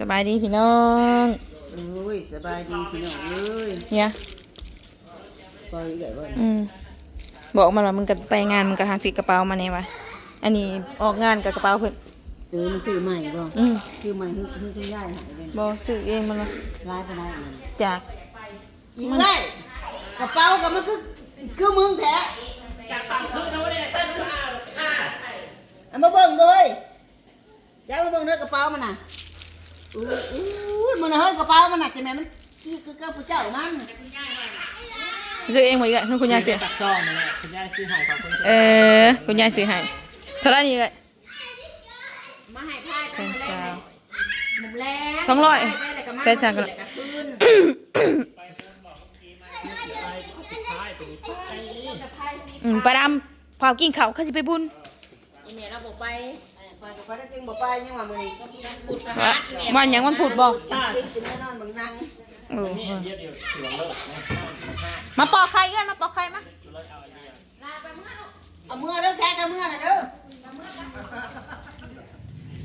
สบายดีพี่น้องโอ้ยสบายดีพี่น้องเอ้ยเนี่ยปล่อยใหญ่บ่อืมบอกมาว่ามึงก็ไปงานมึงก็หาซื้อกระเป๋ามาเนี่ยวะอันนี้ออกงานกับกระเป๋าเพิ่นเออมันซื้อใหม่บ่อืมซื้อใหม่คือคือคุณยายหายเลยบอซื้อเองมันละร้ายไปได้มันจากอีกเลยกระเป๋ากับมันคือคือมึงแท้เอามาเบิ่งด้วยอย่ามาเบิ่งเด้อกระเป๋ามันน่ะ อู้อู้มันน่ะเฮ้ยกระเป๋ามันน่ะจะแม่มันคือคือกับผู้เจ้ามันซื้อเองหมดอีกแล้วนั่นคุณยายซื้อตักซองนี่แหละคุณยายซื้อให้ขอบคุณเออคุณยายซื้อให้เท่าไหรนี่เลยมาให้พายไปเป็นแล้สาววหมุมแรงสองร้อยไปแล้วก็มาใช่จังกันแล้วก็ขึ้นท้ายเป็นไปกับพายสิอืมประดำเผากินข้าวเขาสิไปบุญ อีเมลเราบอกไป ไปกับไปได้จริงบ่ไปยังว่ามื้อนี้บุตรพว่าระอีเมลวันหยังวันพุธบ่กินกินแน่นอนเบิ่งนั่งเออนี่เดียวเดียวถือว่าเลิกนะห้ามาปอกไข่กันมาปอกไข่มาลาไปเมื่อเอามือเด้อแค่กับมือน่ะเด้อ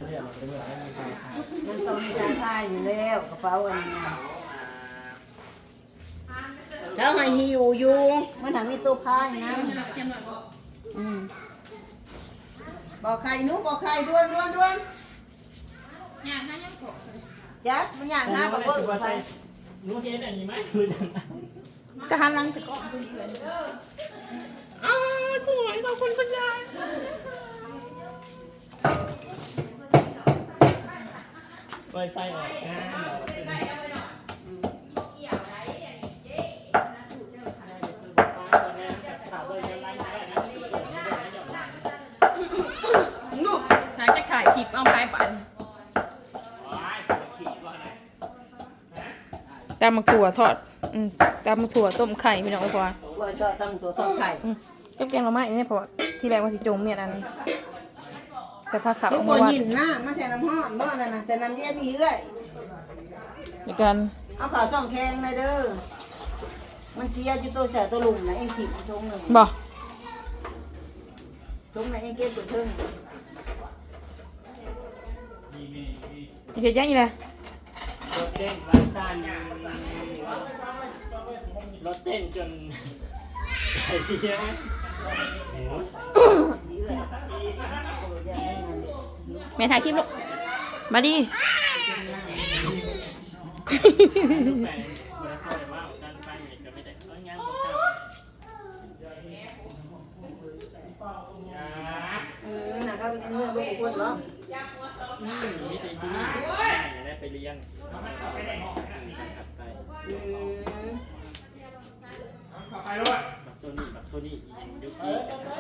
เรียกเราไปเมื่อไม่มีใครทายมันต้องมีการพายอยู่แล้วกระเป๋าอันนี้นะแล้วให้หิวอยู่มันหนังมีตัวพายนะอืม บอกใครหนุบอกใครด้วนด้วนด้วนเนี่ยถ้ายังขอยัดมันอย่างงาบอกเบิ้งไปนู้นเห็นอันนี้ไหมคือจังจะหันหลังจะก็อ้าวสวยขอบคุณคุณยายไว้ใส่ออกงาน ตามมาถั่วทอดอืมตามมาถั่วต้มไข่พี่น้องไอ้พอว่าจะตั้งตัวต้องไข่อืมกับแกงหน่อไม้นี่เพราะว่าที่แรกว่าสิจงเมียนอันนี้ใส่ผ้าขาวทุกเอาคมานวัดยินนะมาใส่น้ำห้อนบ่นั่นน่ะใส่น้ำเย็นมีเอื้อยในการเอาข่าวช่องแข็งเลยเด้อมันเสียอยู่ตัวแสตัวหลุมนะเองถิ่มทงหนึ่งบอกทงไหนเองเก็บตัวเทิง เห็ดยังอีกเลย รถเต้นร้านสั้นรถเต้นจนไอ้เสียมีเอื้อยโอ้ยอย่าให้มันแม่ถ่ายคลิปลูก มาดิลูกแฟนเวลาเข้าไปว่าการไปเนี่ยจะไม่ได้เอ้ยงานของเจ้าเออน่ะก็เป็นเรื่องลูกคนเหรออืมมีแต่ที่นี่ได้ไปเรียน ขับไปอืมบักตัวนี้บักตัวนี้ยังยุคนี้กันนะ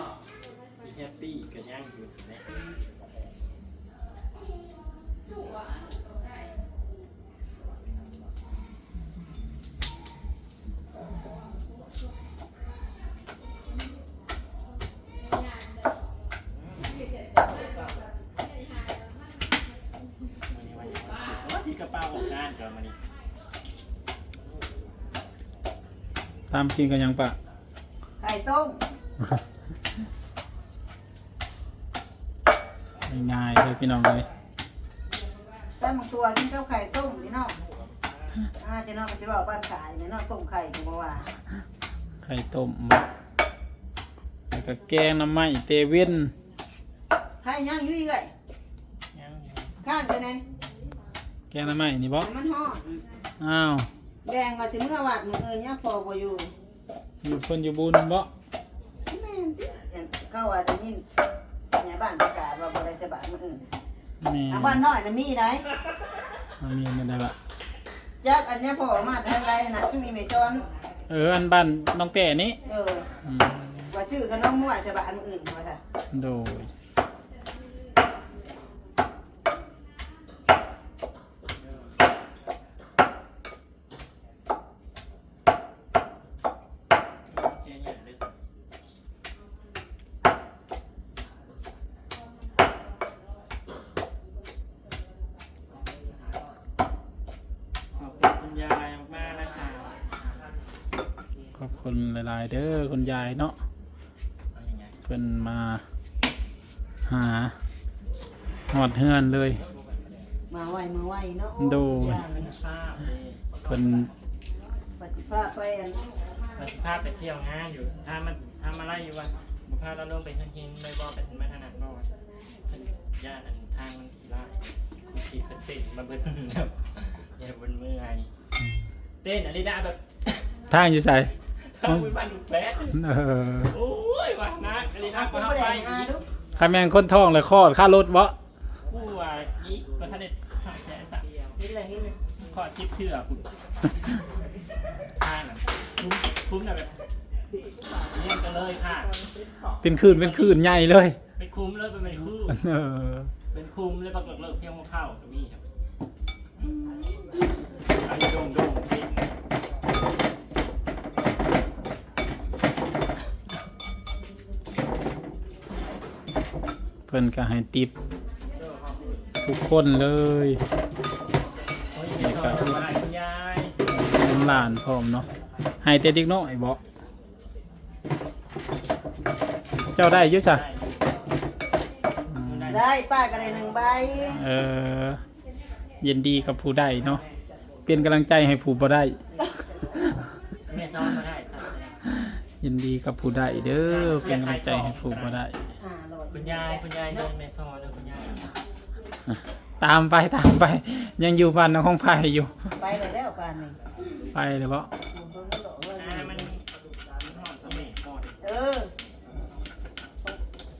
มีแฮปปี้กันย่างอยู่นะ ตามกินกันยังปะไข่ต้มง่ายๆเลยพี่น้องเลยแต่บางตัวกินข้าวไข่ต้มพี่น้องอ่าเจะน้องก็จะบอกบ้านขายเนี่ยน้องต้มไข่ก็บอกว่าไข่ต้มบ่แล้วก็แกงน้ำไม้เตเว่นไข่ย่างอยุ่ยเลยยังข้างไปไหนแกงน้ำไม้นี่บ่ให้มันห่อนอ้าว แดงก็จะเมื่อวัดมือเอิญเนี่ยพอบ่อยู่อยู่เพิ่นอยู่บุญบ่แม่นติก็ว่าจะยินเนี่ยบ้านประกาศว่าบ่ได้สบายมืออื่นแม่ทางบ้านน้อยน่ะมีได้อามีไม่ได้ละจักอันเนี้ยพ่อมาทางใดน่ะที่มีแม่จอนเอออันบ้านน้องแต่นี้เอออืมว่าชื่อขนมมั่วสบายมืออื่นว่าซะโดย คุณหลาย ๆ เด้อคุณยายเนาะเอายังไงเพิ่นมาหาหอดเฮือนเลยมมาไวมาไวเนาะโดยย่างเป็นภาพเลยเพิ่นปฏิภาณไปอันมันภาพไปเที่ยวงานอยู่ ถ้ามันทำอะไรอยู่วะบุพาเราลงไปทันทีไม่บอกเป็นไม่ถนัดบอกว่าญาติอันทางมันขี่ไล่คุณขี่เป็นติดมาเบิ้ลแล้วอย่าบนมือไงเต้นอันนี้ได้แบบ ทางอยู่ไสทาง มือพันดุแป๊ดเออโอ้ยว่ะนักอันนี้นักคุมาณเข้าบ่ไปได้อาดูใครแม่งคนท้องเลยคลอดค่ารถบ่ผู้ว่าอีประธานเด็ดข้าแขนสักเห็นเลยเห็นเลยข้อชิปเชื่อคุณทางน่ะคุ้มคุ้มนะแบบเลี้ยงกันเลยค่ะ เป็นคืนเป็นคืนใหญ่เลยไปคุ้มเลยเป็นไม่คู่เออ เป็นคุ้มเลยปรากฏเลิกเที่ยวมาเข้าก็มีครับอันนี้โด่งโด่งจริง เพิ่นก็ให้ติปทุกคนเลยโอ้ยไม่ชอบทำอะไรคุณยายน้ำหลานพร้อมเนาะให้แต่เด็กน้อยบ่เจ้าได้อยุ่จ้ะได้อืมได้ป้าก็ได้หนึ่งใบเออยินดีกับผู้ได้เนาะเป็นกำลังใจให้ผู้บ่ได้แม่ซ้อนมาได้ครับยินดีกับผู้ได้เด้อเป็นกำลังใจให้ผู้บ่ได้ห้าร้อย คุณยายคุณยายเดินแม่ซ้อนเลยคุณยายตามไปตามไป ยังอยู่บ้านน้องของไผ่อยู่ ไปเลยแล้วกันนี่ไปเลยบ่อ่ามันมันหอดสมัยก่อนเออ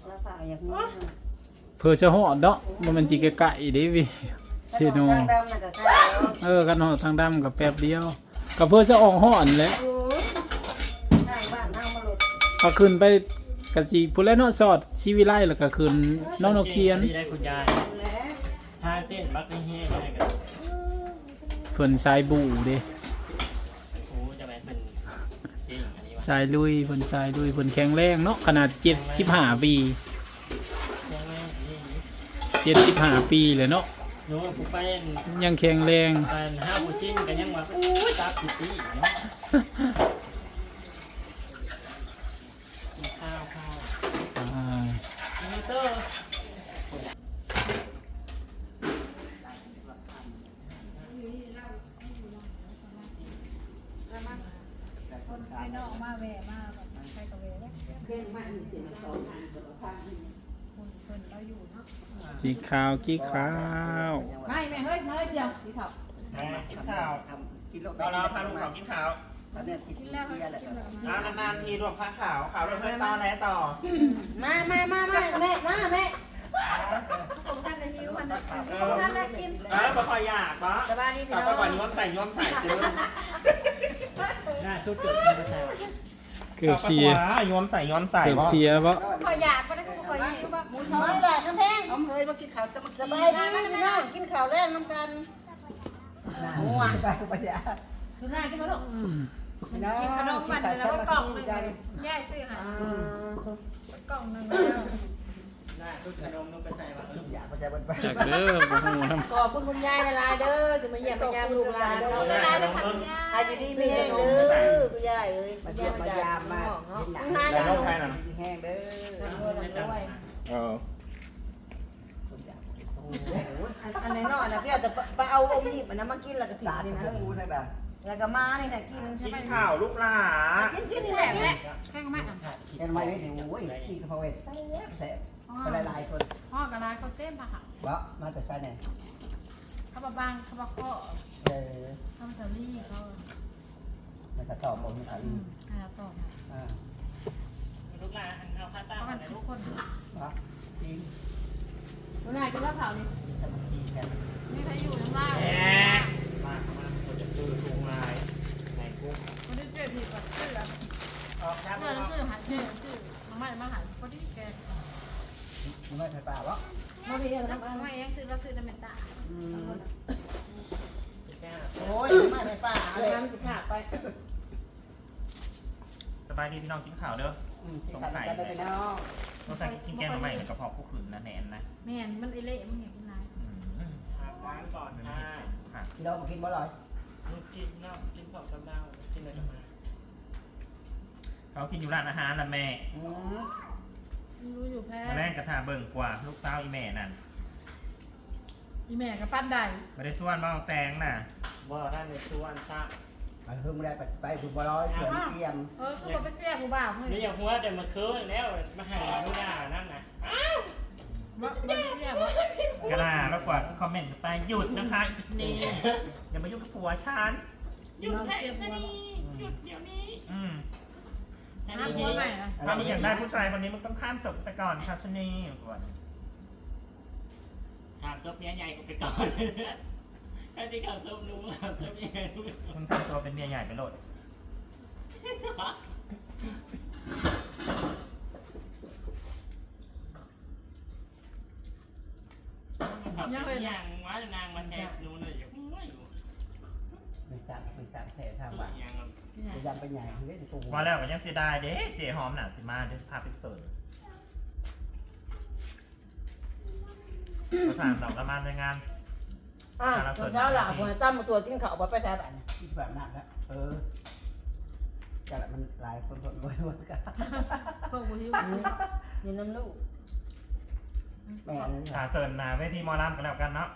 ราคาอย่างนี้เพื่อจะหอดเนาะบ่แมันสิไกลๆเด้วิเชโนทางดำมันก็ใช่เนาะเออกันหอดทางดำกับแป๊บเดียวก็เพื่อจะออกหอนแหละโอ้ยทางบ้านทางมาหลุดก็ขึ้นไป กะสิผู้แลเนาะสอดชีวิไลแล้วก็ขึ้นน้องนกเคียนได้คุณยายแล้วถ้าเต้นบักให้แห้งได้กันเพิ่นสายบูเด้โอ้จะไปเป็นจริงอันนี้วะสายลุยเพิ่นสายลุยเพิ่นแข็งแรงเนาะขนาด75ปียังไม่นี่75ปีเลยเนาะหนูผู้เป็นยังแข็งแรงเป็นห้าผู้ชิ้นกันยังว่าโอ้ยตาปิดตีเนาะกินข้าวข้าว อ่า กินเตอร์กี่ข้าวกี่ข้าวไม่แม่เฮ้ยเฮ้ยเดียวสีเทากินข้าวกิโลเราเราพาลูกเขากินข้าว ตอนนี้คิดเรื่องอะไรเอานานๆทีรวมข้าวขาวขาวเราเพื่อนต่อไหนต่อมามามามาแม่มาแม่ผมท่านจะหิวมันผมท่านได้กินเออมาคอยยากปะสบายดีพี่กลับน้มาก่อนองย้อมใส่ย้อมใส่เจอหน้าสุดเกิดที่ไม่ใช่เกือบเสียย้อมใส่ย้อมใส่เกือบเสียบ่ขอยอยากก็ได้ขอยหิวบ้างน้อยแหละกำแพงเอาเคยมากินข้าวสบายดีพี่น้องกินข้าวแรกน้ำกันหัวไปไปเดี๋ยวคือหน้ากินมาลูกพี่น้อง กินขนมมันแล้วก็กล่องหนึ่งย่ายซื้อหากล่องหนึ่งแล้วหน้าสุดขนมนุ่งไปใส่มาอยากไปใจบนไปจากเด้อบ่ฮู้นำขอบคุณคุณยายละลายๆเด้อจะมาเยี่ยมมายามลูกหลานเนาะละลายเลยค่ะคุณยายอายุดีมีแห้งเด้อคุณยายเอ้ยมาเยี่ยมมายามมาหาแล้วน้องแห้งเด้อเอออันไหนนอนนะพี่เอาแต่ไปเอาอมยิบอันนั้นมากินแล้วก็ผิดนี่นะ แล้วก็มานี่แหละกินกินข้าวลูกหลากินกินนี่แบแหละบแหละแค่ก็ไม่อะเห็นไหมนี่โอ้ยกินกะเพราเวทแซ่บแซ่บไปหลายๆคนพ่อกระลายเขาเต้นปะค่ะวะมาแต่ไซไหนเขาบะบางเขาบะข้อเออเขาบะเตอรี่เขามันจะตอบผมมีอะไรอ่าต่ออ่าลูกหลาเอาข้าวต้าเขามากันในสิลูบกคนวะกินคุณนายกินข้าวเผานี่จะมากินกันไม่ใครอยู่ข้างล่าง แหมมาเข้ามาคนจะซื้อถุงลายในกุ้ง คนที่เจ็บผิดแบบซื้อ ออกครับ เสื้อหนังสือหันเสื้อหนังสือมาใหม่มาหันคนที่แก มันไม่ใช่ป่าวะ มาพี่ทำมาเอง ซื้อแล้วซื้อน้ำมันตาโอ้ยไม่ไม่ป่าเลยน้ำสิขาดไปสบายดีพี่น้องกินข้าวเด้อกินกันได้ไปเนาะต้องใส่กินแกงใหม่กับกระเพาะผู้ขืนนะแนนนะแม่นมันไอเละมันเห็นกินไรล้างก่อนนะค่ะเรามากินบ่ลอยมึงกินเนาะกินของกำลังกินอะไรมาเขากินอยู่ร้านอาหารนะแม่อืมรู้อยู่แพ้มาแรกกระทาเบิ่งกว่าลูกสาวอีแม่นั่น อีแม่กับปั้นได้ไม่ได้ส่วนมาเอาแสงน่ะบ่ท่านในส่วนซ้มันเพิ่งไม่ได้ไปไปคุณบร้อยเกินเตรียมเออคือบอกไปเสียกูบ่าวเฮ้ยำนี่อย่างหัวแต่เมื่อคืนแล้วมาให้ลูกยานั่นน่ะอ้าวบ่บ่เสียบ่กระดาษแล้วกว่าคอมเมนต์ไปหยุดนะคะอีนี่อย่ามายุ่งกับผัวฉันหยุดแท้ซะนี่หยุดเดี๋ยวนี้อืมน้ำหัวใหม่นะถ้ามึงอยากได้ผู้ชายคนนี้มึงต้องข้ามศพไปก่อนค่ะชะนีก่อน ถามซบเมียใหญ่กูไปก่อนแค่ที่ข่าวซบหนู้ถามซบเมียใหญ่กูไปก่อนมึงทำตัวเป็นเมียใหญ่ไปโหลดขับเป็นอย่างว่านางมันแทกนู้นเลยอยู่หัวอยู่มันจังมันจังแถทางตัวบ้านอย่างพยายามไปใหญ่เล่นตัว ว่าแล้วก็ยังเสียดายเด้เจหอมหนาสิมาเดี๋ยวพาไปเสิร์ฟ ประสานดอกละมันในงาน อะตอนเช้าหลังผมตั้มมาตัวจิ้งเขาบอกไปแซ่บอะนะที่แบบนั้นแล้วเออจะละมันหลายคนทนไว้ไว้กันพวกกูที่มีน้ำลูกแม่นี่หาเสิร์ฟนาเวทีหมอลำกันแล้วกันเนาะ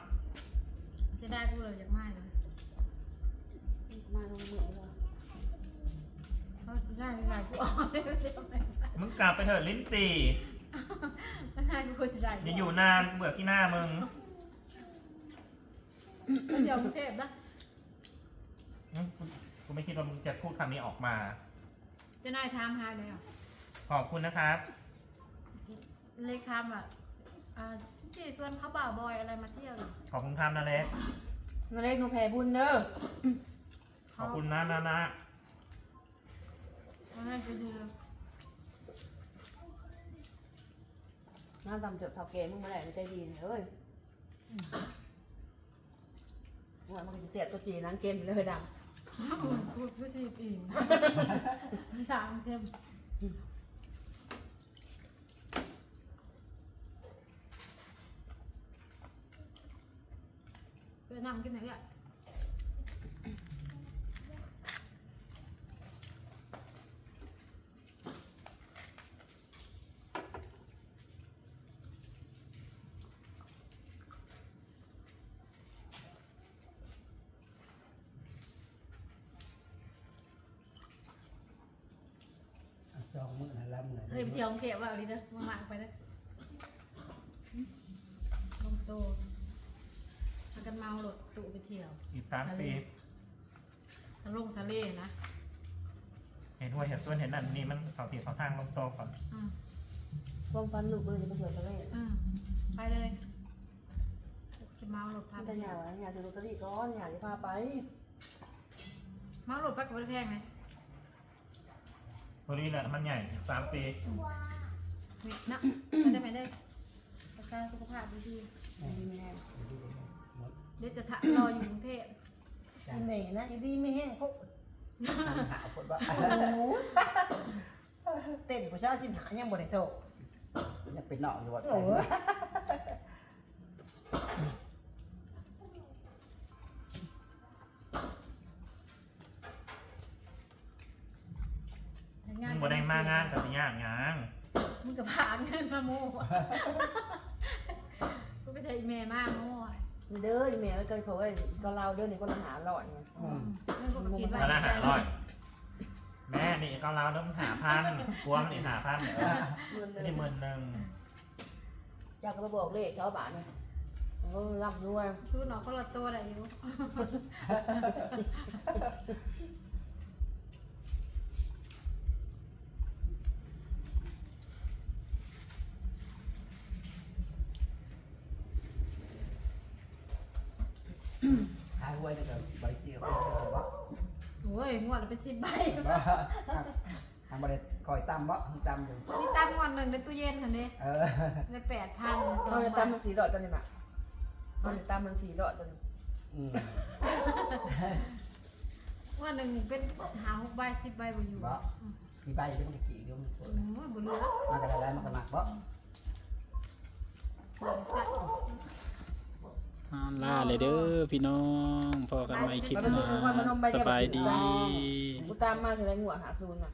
เสียดายกูเลยอยากไม่เลยมาตรงนี้เพราะได้หลายกูออกเลยเดี๋ยวแม่งมึงกลับไปเถอะลิ้นจี่ ไม่ได้กูเสียดายอย่าอยู่นานเบื่อที่หน้ามึงเดี๋ยวกรุงเทพนะอืมกูกูไม่คิดว่ามึงจะพูดคำนี้ออกมา เจะนายทามหาแล้วขอบคุณนะครับ เลยคำอะอ่าที่ส่วนเขาบ่าวบอยอะไรมาเที่ยวนี่ขอบคุณทำนะเล็กนาเล็กหนูแพ้บุญเด้อขอบคุณนะนะนะเขาให้ไปดู น้าตำจดเท่าแกมึงมาแหละใจดีเอ้ยว่ามันจะเสียตัวจีนังเกมไปเลยดังพูดพูดสิอิ่มสามเทมเพื่อนำกินไหนอะ จ องมือนะลำหน่อยเฮ้ยไปเที่ยวกรุงเทพว่าเอาดิเด้อมาหมากไปเด้อลงโตพากันเมาหลดตุไปเที่ยวอีกสามปีทะลงทะเลนะเห็นหัวเห็นส่วนเห็นนั่นนี่มันเขาตีเขาทางลงโตก่อนอืมความฟันลูกเลยจะมาเกิดอะไรอืมไปเลยจะเมาหลดพาไปแต่อย่าอย่าถือลอตเตอรี่ก้อนอย่าจะพาไป เมาหลดไปกับรถแพงไหม ตัวนี้แหละมันใหญ่สามปีนี่นะไม่ได้ไหมได้ประกันสุขภาพดีดีไม่แน่ๆเดี๋ยวจะทะรออยู่กรุงเทพอีเมย์นะอีดีไม่แห้งเขาหาคนว่าเต้นผู้ชายจิ้มหายังบ่ได้โตยังเป็นนอกอยู่ว่า กูก็ใช้อีเมลมากโม่อะเด้อดิแม่ก็เขาไอ้ก็เราเด้อนี่ก็ละหาหลอดไงเรื่องกูก็คิดว่ามาละหาร้อยแม่นี่ก็เราต้องหาพันพวงนี่หาพันเออเงินนี่หมื่นหนึ่งอยากมาบอกเลขเขาบาทเนี่ยเขารับด้วย ซื้อหนอก็ละตัวได้อยู่ บใบทำบ่ได้คอยตำบ่ตำอยู่มีตั้งวันหนึ่งในตู้เย็นทันเด้เออในแปดพันเราจะตามมันสีหลอดตัวนี้มาเราจะตามมันสีหลอดตัวนี้อืมวันหนึ่งเป็นหาหกใบสิบใบบ่อยู่บ่กี่ใบจะมันกี่เดียวมันสวยโอ้ยบ่เหลือมันก็ได้มันก็หนักบ่เหลือใส่อ่า ล่าเลยเด้อพี่น้องพอกันใหม่คลิปหน้าสบายดี กูตามมาถึงไรหัวหาซูนย์อะ